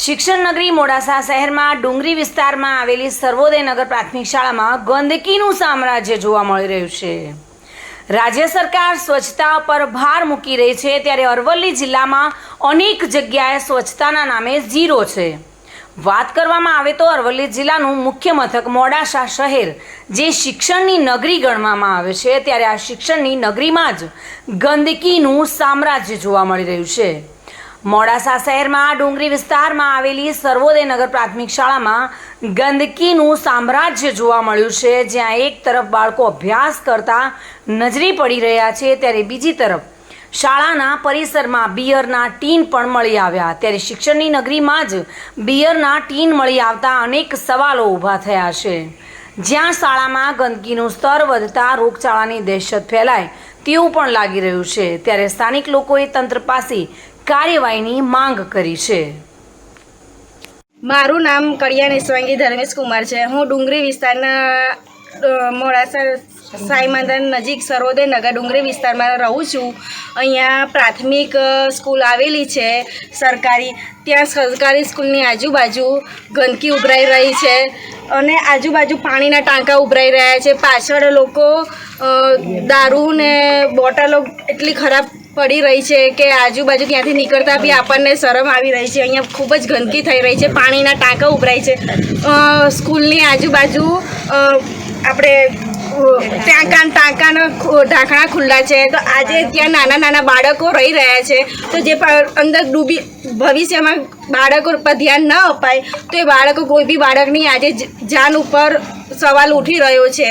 શિક્ષણ નગરી મોડાસા શહેરમાં ડુંગરી વિસ્તારમાં આવેલી સર્વોદય નગર પ્રાથમિક શાળામાં ગંદકીનું સામ્રાજ્ય જોવા મળી રહ્યું છે. રાજ્ય સરકાર સ્વચ્છતા પર ભાર મૂકી રહી છે ત્યારે અરવલ્લી જિલ્લામાં અનેક જગ્યાએ સ્વચ્છતાના નામે ઝીરો છે. વાત કરવામાં આવે તો અરવલ્લી જિલ્લાનું મુખ્ય મથક મોડાસા શહેર, જે શિક્ષણની નગરી ગણવામાં આવે છે, ત્યારે આ શિક્ષણની નગરીમાં જ ગંદકીનું સામ્રાજ્ય જોવા મળી રહ્યું છે. મોડાસા શહેરમાં ડુંગરી વિસ્તારમાં આવેલી સર્વોદય નગર પ્રાથમિક શાળામાં ગંદકીનું સામ્રાજ્ય જોવા મળ્યું છે. જ્યાં એક તરફ બાળકો અભ્યાસ કરતા નજરે પડી રહ્યા છે, ત્યારે બીજી તરફ શાળાના પરિસરમાં બિયરના ટીન પણ મળી આવ્યા. ત્યારે શિક્ષણની નગરીમાં જ બિયરના ટીન મળી આવતા અનેક સવાલો ઊભા થયા છે. જ્યાં શાળામાં ગંદકીનું સ્તર વધતા રોગચાળાની દહેશત ફેલાય તેવું પણ લાગી રહ્યું છે. ત્યારે સ્થાનિક લોકોએ તંત્ર પાસે કાર્યવાહીની માંગ કરી છે. મારું નામ કડિયા સ્વાંગી ધર્મેશ કુમાર છે. હું ડુંગરી વિસ્તારના મોડાસા સાઈ મંદિર નજીક સરોદય નગર ડુંગરી વિસ્તારમાં રહું છું. અહીંયા પ્રાથમિક સ્કૂલ આવેલી છે સરકારી. ત્યાં સરકારી સ્કૂલની આજુબાજુ ગંદકી ઉભરાઈ રહી છે અને આજુબાજુ પાણીના ટાંકા ઉભરાઈ રહ્યા છે. પાછળ લોકો દારૂ ને બોટલો એટલી ખરાબ પડી રહી છે કે આજુબાજુ ત્યાંથી નીકળતા બી આપણને શરમ આવી રહી છે. અહીંયા ખૂબ જ ગંદકી થઈ રહી છે. પાણીના ટાંકા ઉભરાય છે. સ્કૂલની આજુબાજુ આપણે ટાંકા ટાંકાના ઢાંકણા ખુલ્લા છે. તો આજે ત્યાં નાના નાના બાળકો રહી રહ્યા છે. તો જે અંદર ડૂબી, ભવિષ્યમાં બાળકો પર ધ્યાન ન અપાય, તો એ બાળકો કોઈ બી બાળકની આજે જાન ઉપર સવાલ ઉઠી રહ્યો છે.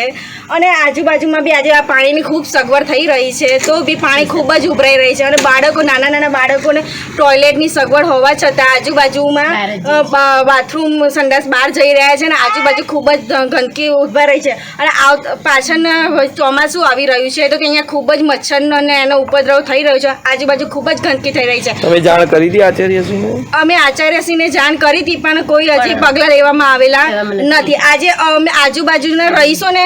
અને આજુબાજુમાં બી આજે આ પાણીની ખૂબ સગવડ થઈ રહી છે. તો બી પાણી ખૂબ જ ઉભરાઈ રહી છે અને બાળકો નાના નાના બાળકોને ટોયલેટની સગવડ હોવા છતાં આજુબાજુમાં બાથરૂમ સંડાસ બહાર જઈ રહ્યા છે અને આજુબાજુ ખૂબ જ ગંદકી ઊભા રહી છે. અને આવ પાછળના ચોમાસું આવી રહ્યું છે તો કે અહીંયા ખૂબ જ મચ્છરનો અને એનો ઉપદ્રવ થઈ રહ્યો છે. આજુબાજુ ખૂબ જ ગંદકી થઈ રહી છે. તમે જાણ કરી હતી આચાર્યશ્રીને? અમે આચાર્યશ્રીને જાણ કરી હતી પણ કોઈ હજી પગલાં લેવામાં આવેલા નથી. આજે અમે આજુબાજુના રહીશોને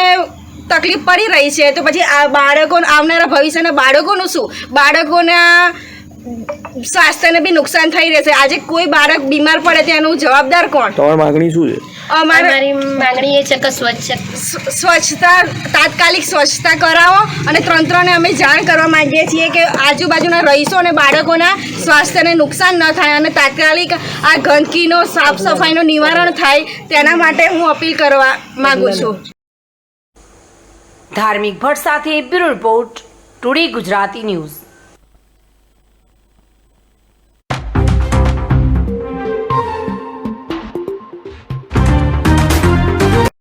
તકલીફ પડી રહી છે તો પછી આ બાળકો આવનારા ભવિષ્યના બાળકોનું શું? બાળકોના સ્વાસ્થ્યને બી નુકસાન થઈ રહેશે. આજે કોઈ બાળક બીમાર પડે તેનું જવાબદાર કોણ? તમારી માંગણી શું છે? અમારી માંગણી એ છે કે સ્વચ્છ સ્વચ્છતા તાત્કાલિક સ્વચ્છતા કરાવો અને તંત્રને અમે જાણ કરવા માંગીએ છીએ કે આજુબાજુના રહીશો અને બાળકોના સ્વાસ્થ્યને નુકસાન ન થાય અને તાત્કાલિક આ ગંદકીનો સાફ સફાઈનું નિવારણ થાય. તેના માટે હું અપીલ કરવા માગું છું. ધાર્મિક ભટ્ટ સાથે bureau report today Gujarati news.